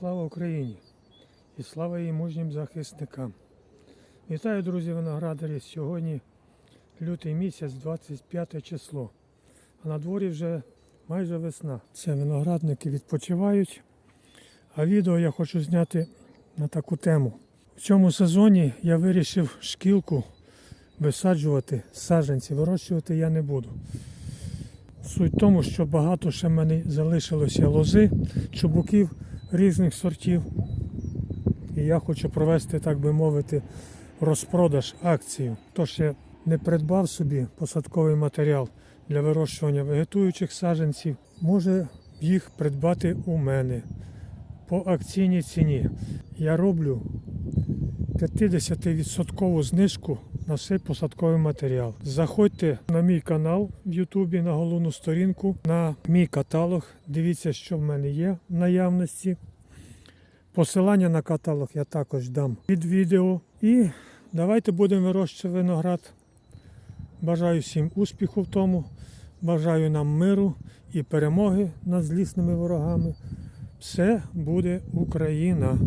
слава Україні і слава її мужнім захисникам. Вітаю, друзі, виноградарі. Сьогодні лютий місяць, 25 число. А на дворі вже майже весна. Це виноградники відпочивають. А відео я хочу зняти на таку тему. В цьому сезоні я вирішив шкілку висаджувати саджанці, вирощувати я не буду. Суть в тому, що багато ще в мене залишилося лози, чубуків різних сортів. І я хочу провести, так би мовити, розпродаж акцію. Тож я не придбав собі посадковий матеріал для вирощування вегетуючих саджанців, може їх придбати у мене по акційній ціні. Я роблю 50% знижку на цей посадковий матеріал. Заходьте на мій канал в Ютубі на головну сторінку, на мій каталог. Дивіться, що в мене є в наявності. Посилання на каталог я також дам під відео. І давайте будемо вирощувати виноград. Бажаю всім успіху в тому. Бажаю нам миру і перемоги над злісними ворогами. Все буде Україна!